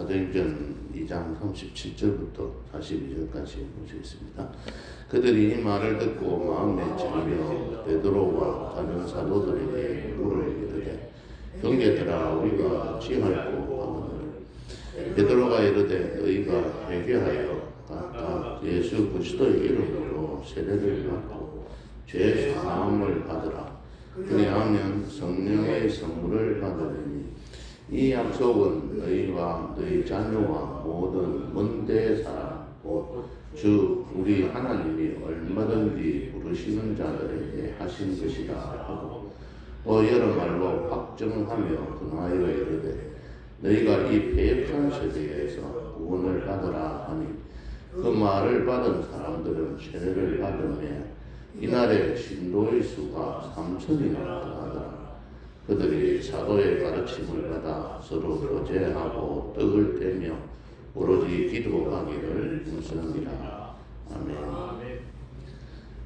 사도행전 2장 37절부터 42절까지 보시겠습니다. 그들이 이 말을 듣고 마음에 잠겨 베드로와 다른 사도들에게 물을 이르되 형제들아 우리가 어찌할꼬 하거늘 베드로가 이르되 너희가 회개하여 각각 예수 그리스도의 이름으로 세례를 받고 죄 사함을 받으라 그리하면 성령의 선물을 받으리니 이 약속은 너희와 너희 자녀와 모든 먼데 사람 곧 주 우리 하나님이 얼마든지 부르시는 자들에게 하신 것이다 하고 또 여러 말로 확정하며 근하여 이르되 너희가 이 배역한 세대에서 구원을 받으라 하니 그 말을 받은 사람들은 세례를 받으며 이날에 신도의 수가 삼천이나 더하더라 그들이 사도의 가르침을 받아 서로 교제하고 떡을 떼며 오로지 기도하기를 힘쓰니라. 아멘.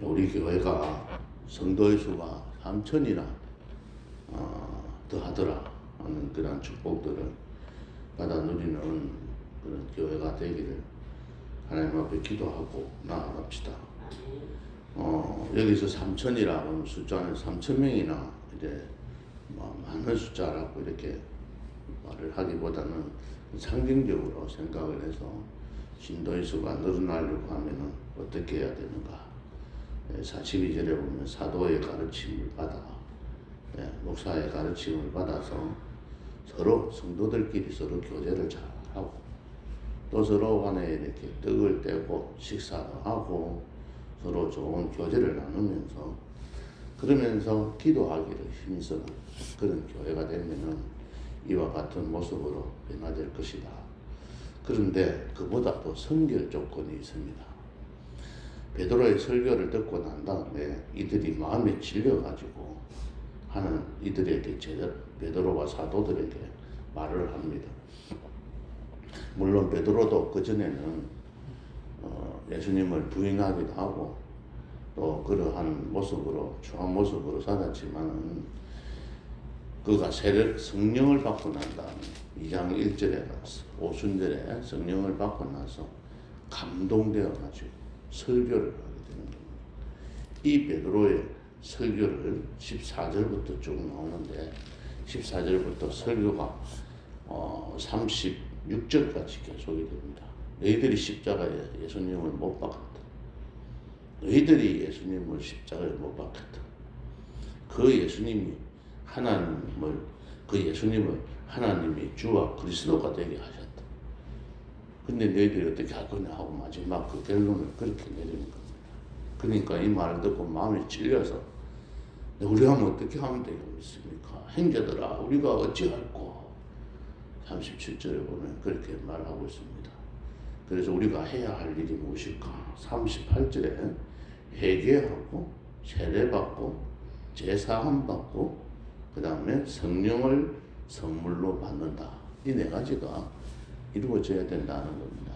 우리 교회가 성도의 수가 3천이나 어, 더하더라 하는 그런 축복들을 받아 누리는 그런 교회가 되기를 하나님 앞에 기도하고 나아갑시다. 어, 여기서 3천이라는 숫자는 3천 명이나 이제 뭐 많은 숫자라고 이렇게 말을 하기보다는 상징적으로 생각을 해서 신도의 수가 늘어나려고 하면은 어떻게 해야 되는가? 42절에 보면 사도의 가르침을 받아 예, 목사의 가르침을 받아서 서로 성도들끼리 서로 교제를 잘 하고 또 서로 간에 이렇게 떡을 떼고 식사도 하고 서로 좋은 교제를 나누면서 그러면서 기도하기를 힘쓰는 그런 교회가 되면은 이와 같은 모습으로 변화될 것이다. 그런데 그보다 또 선결 조건이 있습니다. 베드로의 설교를 듣고 난 다음에 이들이 마음에 질려가지고 하는 이들에게 제자 베드로와 사도들에게 말을 합니다. 물론 베드로도 그 전에는 어, 예수님을 부인하기도 하고 또 그러한 모습으로 추한 모습으로 살았지만은 그가 세례 성령을 받고 난 다음에 2장 1절에 오순절에 성령을 받고 나서 감동되어 가지고 설교를 하게 되는 겁니다. 이 베드로의 설교를 14절부터 쭉 나오는데 14절부터 설교가 어, 36절까지 계속이 됩니다. 너희들이 십자가에 예수님을 못 박았다. 너희들이 예수님을 십자가에 못 박았다. 그 예수님이 하나님을 그 예수님을 하나님이 주와 그리스도가 되게 하셨다. 근데 너희들이 어떻게 할 거냐 하고 마지막 그 결론을 그렇게 내리는 겁니다. 그러니까 이 말을 듣고 마음이 찔려서 우리가 뭐 어떻게 하면 되겠습니까? 형제들아 우리가 어찌할꼬 37절에 보면 그렇게 말하고 있습니다. 그래서 우리가 해야 할 일이 무엇일까? 38절에 회개하고 세례받고 제사함 받고 그 다음에 성령을 선물로 받는다. 이 네 가지가 이루어져야 된다는 겁니다.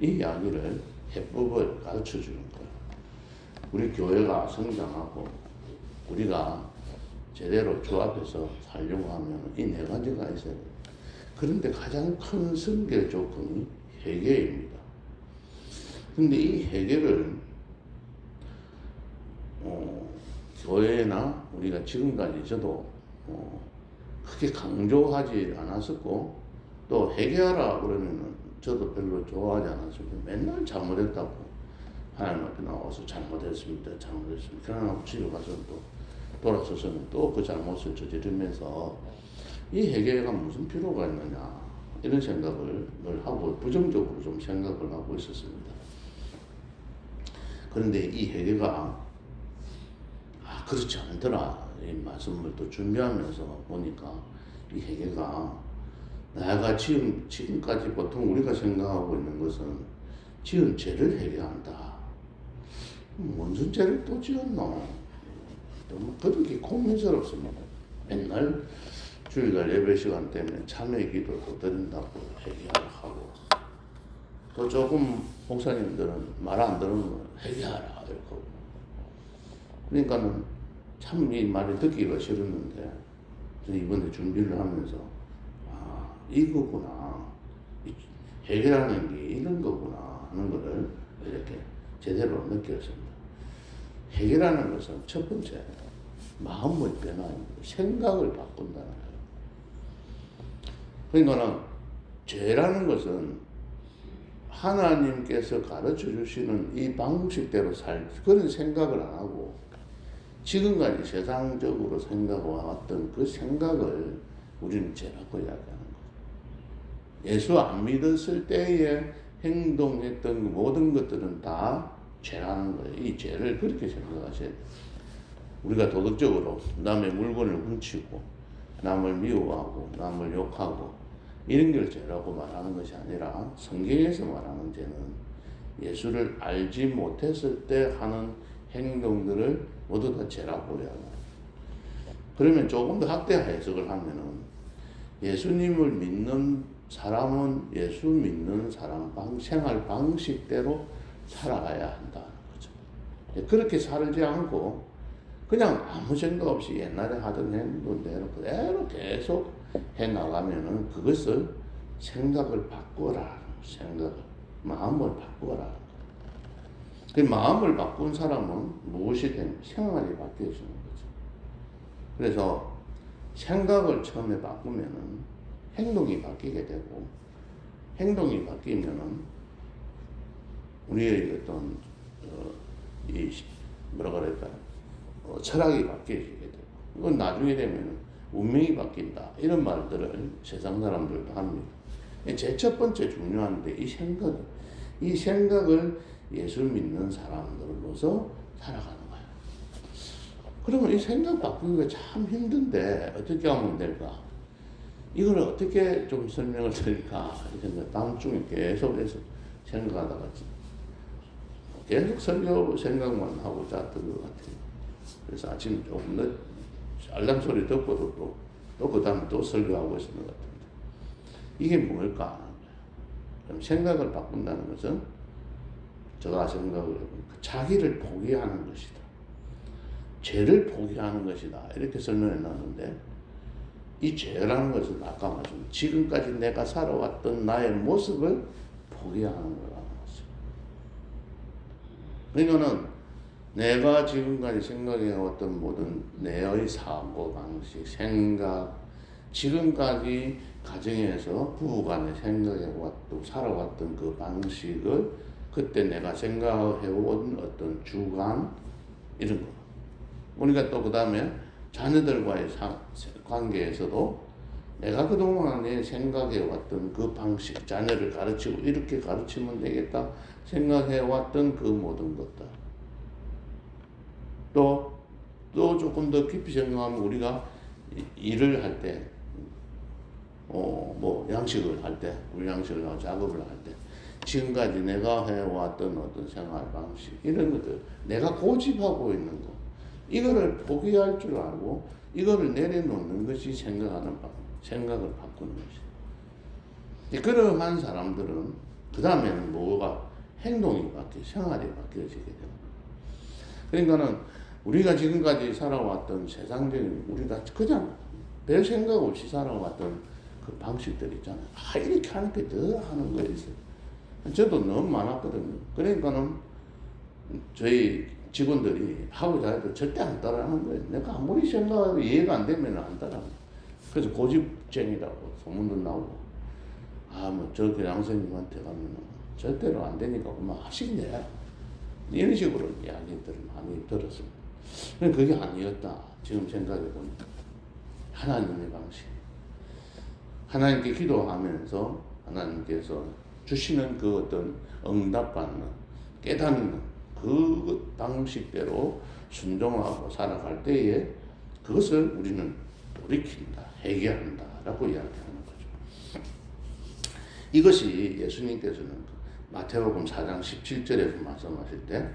이 이야기를 해법을 가르쳐 주는 거예요. 우리 교회가 성장하고 우리가 제대로 주 앞에서 살려고 하면 이 네 가지가 있어요. 그런데 가장 큰 성결 조건이 회개입니다. 근데 이 회개를 어, 교회나 우리가 지금까지 저도 어, 크게 강조하지 않았었고 또 회개하라 그러면은 저도 별로 좋아하지 않았습니다. 맨날 잘못했다고 하나님 앞에 나와서 잘못했습니다. 잘못했습니다. 그러나 집에 가서 또 돌아서서는 또 그 잘못을 저지르면서 이 회개가 무슨 필요가 있느냐 이런 생각을 늘 하고 부정적으로 좀 생각을 하고 있었습니다. 그런데 이 회개가 아 그렇지 않더라 이 말씀을 또 준비하면서 보니까 이 회개가 내가 지금 지금까지 보통 우리가 생각하고 있는 것은 지은 죄를 회개한다. 무슨 죄를 또 지었노? 너무 그렇게 고민스럽습니다. 맨날 주일날 예배 시간 때문에 참회 기도도 드린다고 회개하라 하고 또 조금 목사님들은 말 안 들으면 이러고 그러니까는 참 이 말이 듣기가 싫었는데 이번에 준비를 하면서 아 이거구나 이 해결하는 게 이런 거구나 하는 거를 이렇게 제대로 느꼈습니다. 해결하는 것은 첫 번째 마음의 변화입니다. 생각을 바꾼다는 거예요. 그러니까는 죄라는 것은 하나님께서 가르쳐 주시는 이 방식대로 살 그런 생각을 안 하고 지금까지 세상적으로 생각해왔던 그 생각을 우리는 죄라고 이야기하는 거예요. 예수 안 믿었을 때에 행동했던 그 모든 것들은 다 죄라는 거예요. 이 죄를 그렇게 생각하셔야 돼요. 우리가 도덕적으로 남의 물건을 훔치고 남을 미워하고 남을 욕하고 이런 걸 죄라고 말하는 것이 아니라 성경에서 말하는 죄는 예수를 알지 못했을 때 하는 행동들을 모두 다 죄라고 이야기합니다. 그러면 조금 더 확대 해석을 하면은 예수님을 믿는 사람은 예수 믿는 사람 방, 생활 방식대로 살아가야 한다는 거죠. 예, 그렇게 살지 않고 그냥 아무 생각 없이 옛날에 하던 행동대로 그대로 계속 해 나가면은 그것을 생각을 바꾸라 생각을 마음을 바꾸라. 그 마음을 바꾼 사람은 무엇이 되면 생활이 바뀌어지는 거죠. 그래서 생각을 처음에 바꾸면은 행동이 바뀌게 되고 행동이 바뀌면은 우리의 어떤 어, 이 시- 뭐라 그럴까요? 어, 철학이 바뀌어지게 되고 이건 나중에 되면은 운명이 바뀐다 이런 말들을 세상 사람들도 합니다. 제 첫 번째 중요한데 이 생각, 이 생각을 예수 믿는 사람들로서 살아가는 거예요. 그러면 이 생각 바꾸기가 참 힘든데 어떻게 하면 될까? 이걸 어떻게 좀 설명을 드릴까? 이 생각 다음 중에 계속해서 생각하다가 계속 설교 생각만 하고 잤던 것 같아요. 그래서 아침 조금 늦, 알람 소리 듣고도 또, 또 그 다음에 또 설교하고 있는 것 같은데. 이게 뭘까? 그럼 생각을 바꾼다는 것은 제가 생각을 해보니까 자기를 포기하는 것이다. 죄를 포기하는 것이다. 이렇게 설명해 놨는데 이 죄라는 것은 아까 말씀 지금까지 내가 살아왔던 나의 모습을 포기하는 거라는 거죠. 그러니까는 내가 지금까지 생각해왔던 모든 내의 사고 방식, 생각, 지금까지 가정에서 부부간에 생각해왔던 살아왔던 그 방식을 그때 내가 생각해온 어떤 주관 이런 거. 우리가 또 그 다음에 자녀들과의 사- 관계에서도 내가 그동안에 생각해왔던 그 방식, 자녀를 가르치고 이렇게 가르치면 되겠다 생각해왔던 그 모든 것들. 또, 또 조금 더 깊이 생각하면 우리가 이- 일을 할 때, 어, 뭐, 양식을 할 때, 물양식을 하고 작업을 할 때, 지금까지 내가 해왔던 어떤 생활 방식, 이런 것들, 내가 고집하고 있는 거, 이거를 포기할 줄 알고, 이거를 내려놓는 것이 생각하는 방, 생각을 바꾸는 것이다. 그러한 사람들은, 그 다음에는 뭐가, 행동이 바뀌어, 생활이 바뀌어지게 됩니다. 그러니까는, 우리가 지금까지 살아왔던 세상적인, 우리가 그냥 별 생각 없이 살아왔던 그 방식들 있잖아요. 아, 이렇게 하는 게 더 하는 거 있어요. 저도 너무 많았거든요. 그러니까는 저희 직원들이 하고자 해도 절대 안 따라하는 거예요. 내가 아무리 생각해도 이해가 안 되면 안 따라. 그래서 고집쟁이라고 소문도 나오고, 아, 뭐, 저 교장 선생님한테 가면 절대로 안 되니까 그만 하시네. 이런 식으로 이야기들을 많이 들었습니다. 근데 그게 아니었다. 지금 생각해보니까. 하나님의 방식. 하나님께 기도하면서 하나님께서 주시는 그 어떤 응답받는, 깨닫는 그 방식대로 순종하고 살아갈 때에 그것을 우리는 돌이킨다, 해결한다, 라고 이야기하는 거죠. 이것이 예수님께서는 마태복음 4장 17절에서 말씀하실 때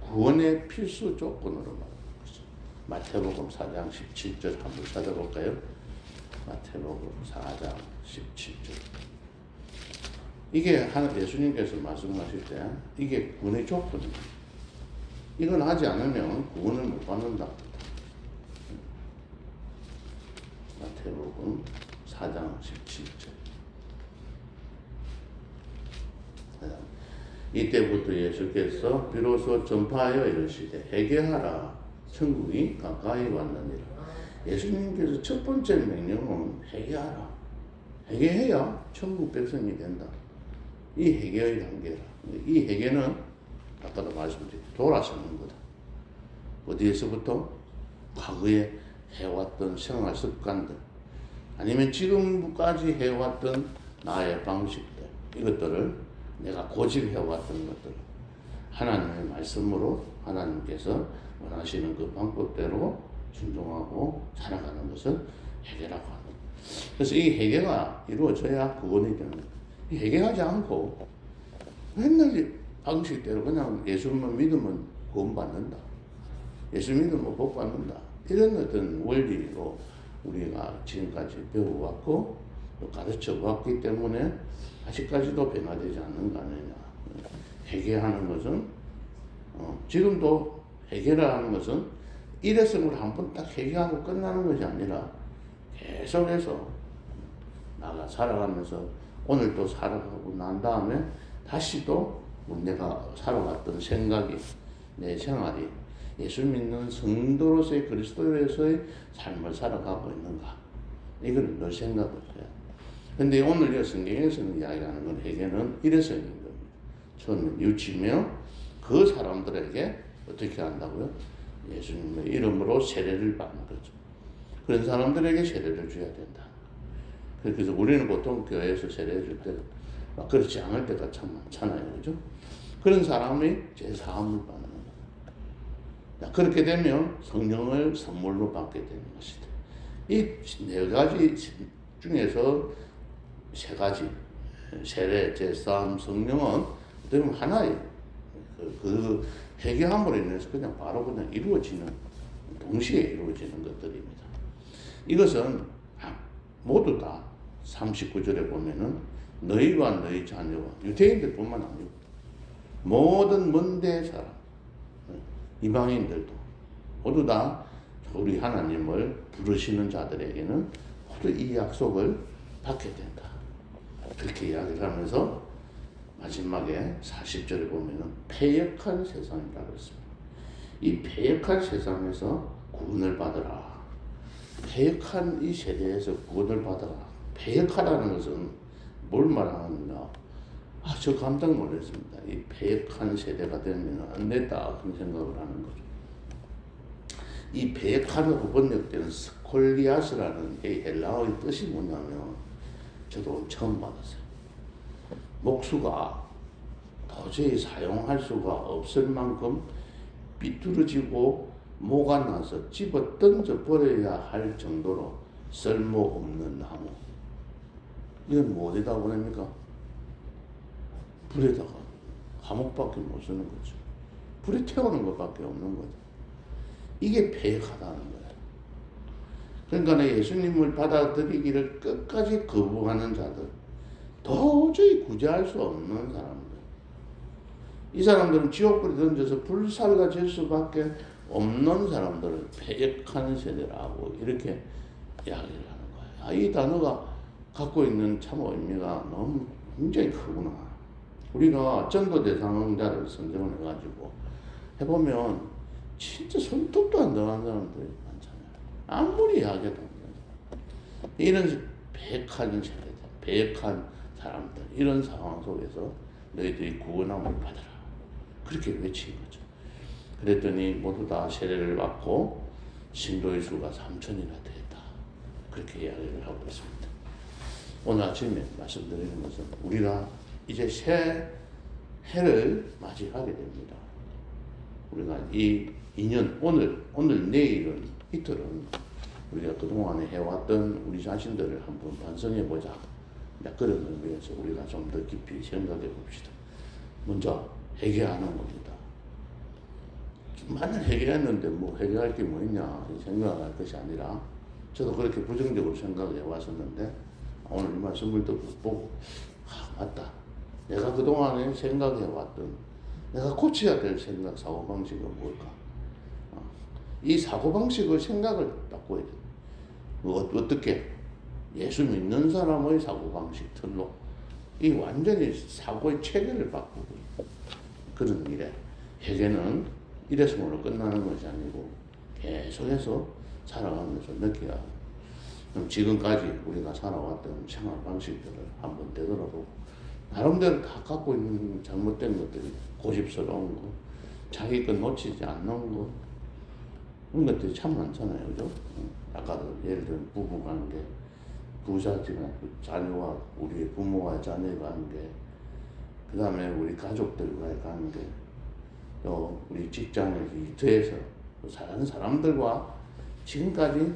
구원의 필수 조건으로 말하는 거죠. 마태복음 4장 17절 한번 찾아볼까요? 마태복음 4장 17절. 이게 한 예수님께서 말씀하실 때 이게 구원의 조건입니다. 이건 하지 않으면 구원을 못 받는다. 마태복음 4장 17절. 이때부터 예수께서 비로소 전파하여 이르시되 회개하라 천국이 가까이 왔느니라. 예수님께서 첫 번째 명령은 회개하라. 회개해야 천국 백성이 된다. 이 회개의 단계라. 이 회개는 아까도 말씀드린 돌아서는 거다. 어디에서부터? 과거에 해왔던 생활 습관들, 아니면 지금까지 해왔던 나의 방식들, 이것들을 내가 고집해왔던 것들, 하나님의 말씀으로 하나님께서 원하시는 그 방법대로 순종하고 살아가는 것을 회개라고 합니다. 그래서 이 회개가 이루어져야 구원이 되는 거예요. 이 회개하지 않고 맨날 이 방식대로 그냥 예수만 믿으면 구원받는다. 예수 믿으면 복받는다. 이런 어떤 원리로 우리가 지금까지 배워왔고 또 가르쳐왔기 때문에 아직까지도 변화되지 않는 거 아니냐. 회개하는 것은 어, 지금도 회개라는 것은 일회성으로 한 번딱 회개하고 끝나는 것이 아니라 계속해서 나가 살아가면서 오늘 또 살아가고 난 다음에 다시 또 내가 살아왔던 생각이 내 생활이 예수 믿는 성도로서의 그리스도로서의 삶을 살아가고 있는가 이걸 늘 생각을 돼. 근데 오늘 이 성경에서는 이야기하는 건 회개는 일회성인 겁니다. 처음에 유치며 그 사람들에게 어떻게 한다고요? 예수님의 이름으로 세례를 받는 거죠. 그런 사람들에게 세례를 줘야 된다. 그래서 우리는 보통 교회에서 세례 줄때 그렇지 않을 때가 참 많잖아요. 그죠? 그런 사람이 제 사함을 받는 거예요. 그렇게 되면 성령을 선물로 받게 되는 것이다. 이 네 가지 중에서 세 가지 세례, 제사함, 성령은 어떻게 하나예요. 그, 그 회개함으로 인해서 그냥 바로 그냥 이루어지는 동시에 이루어지는 것들입니다. 이것은 모두 다 39절에 보면은 너희와 너희 자녀와 유대인들뿐만 아니고 모든 먼데 사람 이방인들도 모두 다 우리 하나님을 부르시는 자들에게는 모두 이 약속을 받게 된다. 그렇게 이야기를 하면서 마지막에 40절에 보면은 패역한 세상이라고 했습니다. 이 패역한 세상에서 구원을 받으라. 패역한 이 세대에서 구원을 받으라. 패역하라는 것은 뭘 말하느냐. 아, 저 깜짝 놀랐습니다. 이 패역한 세대가 되면 안 됐다. 그런 생각을 하는 거죠. 이 패역하라고 번역되는 스콜리아스라는 이 헬라어의 뜻이 뭐냐면 저도 처음 받았어요. 목수가 도저히 사용할 수가 없을 만큼 비뚤어지고 모가 나서 집어 던져 버려야 할 정도로 쓸모없는 나무. 이건 뭐 어디다 보냅니까? 불에다가 감옥밖에 못 쓰는 거죠. 불에 태우는 것밖에 없는 거죠. 이게 폐역하다는 거예요. 그러니까 예수님을 받아들이기를 끝까지 거부하는 자들, 도저히 구제할 수 없는 사람들. 이 사람들은 지옥불에 던져서 불살가 질 수밖에 없는 사람들을 폐역하는 세대라고 이렇게 이야기를 하는 거예요. 아, 이 단어가 갖고 있는 참 의미가 너무 굉장히 크구나. 우리가 전도 대상자를 선정을 해가지고 해보면 진짜 손톱도 안 들어간 사람들이 많잖아요. 아무리 이야기해도 이런 배역한 세대들, 배역한 사람들 이런 상황 속에서 너희들이 구원함을 받아라. 그렇게 외친 거죠. 그랬더니 모두 다 세례를 받고 신도의 수가 3천이나 됐다. 그렇게 이야기를 하고 있습니다. 오늘 아침에 말씀드리는 것은 우리가 이제 새 해를 맞이하게 됩니다. 우리가 이 2년 오늘 오늘 내일은 이틀은 우리가 그동안에 해왔던 우리 자신들을 한번 반성해 보자. 그런 의미에서 우리가 좀 더 깊이 생각해 봅시다. 먼저 회개하는 겁니다. 만약 회개했는데 뭐 회개할 게 뭐 있냐 생각할 것이 아니라 저도 그렇게 부정적으로 생각해 왔었는데 오늘 이 말씀을 듣고 아 맞다. 내가 그동안에 생각해 왔던 내가 고쳐야 될 생각 사고방식은 뭘까? 어, 이 사고방식을 생각을 바꿔야 돼. 뭐 어떻게? 예수 믿는 사람의 사고방식 틀로 이 완전히 사고의 체계를 바꾸고 그런 일에 회개는 이래서으로 끝나는 것이 아니고 계속해서 살아가면서 느껴야. 그럼 지금까지 우리가 살아왔던 생활 방식들을 한번 되돌아보고 나름대로 다 갖고 있는 잘못된 것들이 고집스러운 거, 자기 것 놓치지 않는 거 그런 것들이 참 많잖아요, 그죠? 응. 아까도 예를 들면 부부 관계, 부자지만 자녀와 우리 부모와 자녀의 관계, 그 다음에 우리 가족들과의 관계, 또 우리 직장에서 일터에서 또 사는 사람들과 지금까지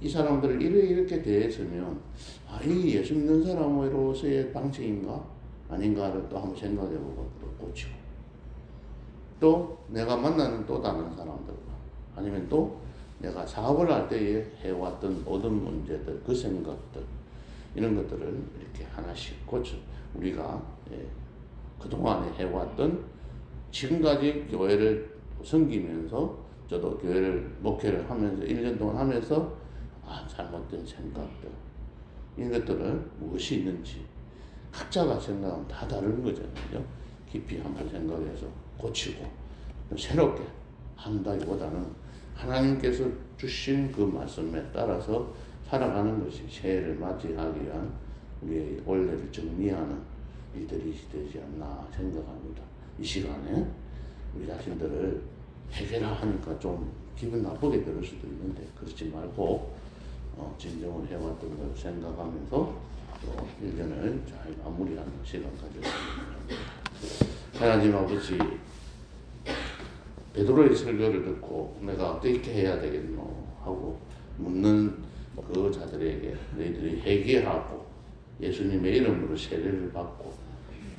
이 사람들을 이렇게 대했으면 아, 이 예수 믿는 사람으로서의 방식인가? 아닌가를 또 한번 생각해보고 또 고치고. 또 내가 만나는 또 다른 사람들과 아니면 또 내가 사업을 할 때에 해왔던 모든 문제들 그 생각들 이런 것들을 이렇게 하나씩 고쳐 우리가 예, 그동안에 해왔던 지금까지 교회를 섬기면서 저도 교회를 목회를 하면서 1년 동안 하면서 아 잘못된 생각들 이런 것들을 무엇이 있는지 각자가 생각은 다 다른 거잖아요. 깊이 한번 생각해서 고치고 또 새롭게 한다기보다는 하나님께서 주신 그 말씀에 따라서 살아가는 것이 새해를 맞이하기 위한 우리의 원래를 정리하는 일들이 되지 않나 생각합니다. 이 시간에 우리 자신들을 해결하 하니까 좀 기분 나쁘게 들을 수도 있는데 그렇지 말고 어, 진정을 해왔던 걸 생각하면서 또 1년을 잘 마무리하는 시간 가졌습니다. 하나님 아버지 베드로의 설교를 듣고 내가 어떻게 해야 되겠노 하고 묻는 그 자들에게 너희들이 회개하고 예수님의 이름으로 세례를 받고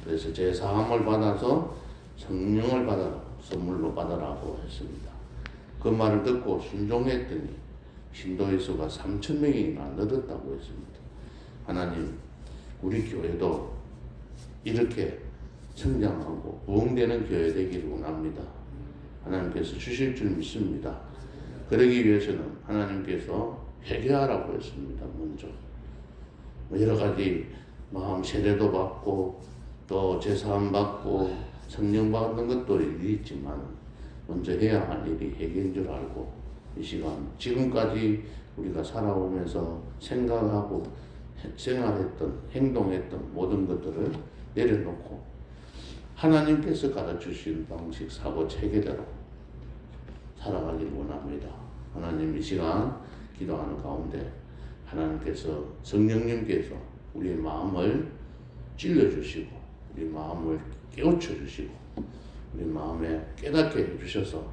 그래서 제 사함을 받아서 성령을 받아라 선물로 받아라고 했습니다. 그 말을 듣고 순종했더니 신도의 수가 3천 명이나 늘었다고 했습니다. 하나님 우리 교회도 이렇게 성장하고 부흥되는 교회 되기를 원합니다. 하나님께서 주실 줄 믿습니다. 그러기 위해서는 하나님께서 회개하라고 했습니다. 먼저 뭐 여러 가지 마음 세례도 받고 또 제사함 받고 성령 받는 것도 일이 있지만 먼저 해야 할 일이 회개인 줄 알고 이 시간 지금까지 우리가 살아오면서 생각하고 해- 생활했던 행동했던 모든 것들을 내려놓고 하나님께서 가르치신 방식 사고 체계대로 살아가길 원합니다. 하나님 이 시간 기도하는 가운데 하나님께서 성령님께서 우리의 마음을 찔러 주시고 우리 마음을 깨우쳐 주시고 우리 마음에 깨닫게 해 주셔서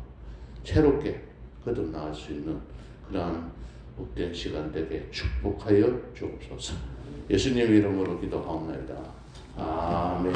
새롭게 거듭 나갈 수 있는 그러한 복된 시간 되게 축복하여 주옵소서. 예수님 이름으로 기도하옵나이다. 아멘.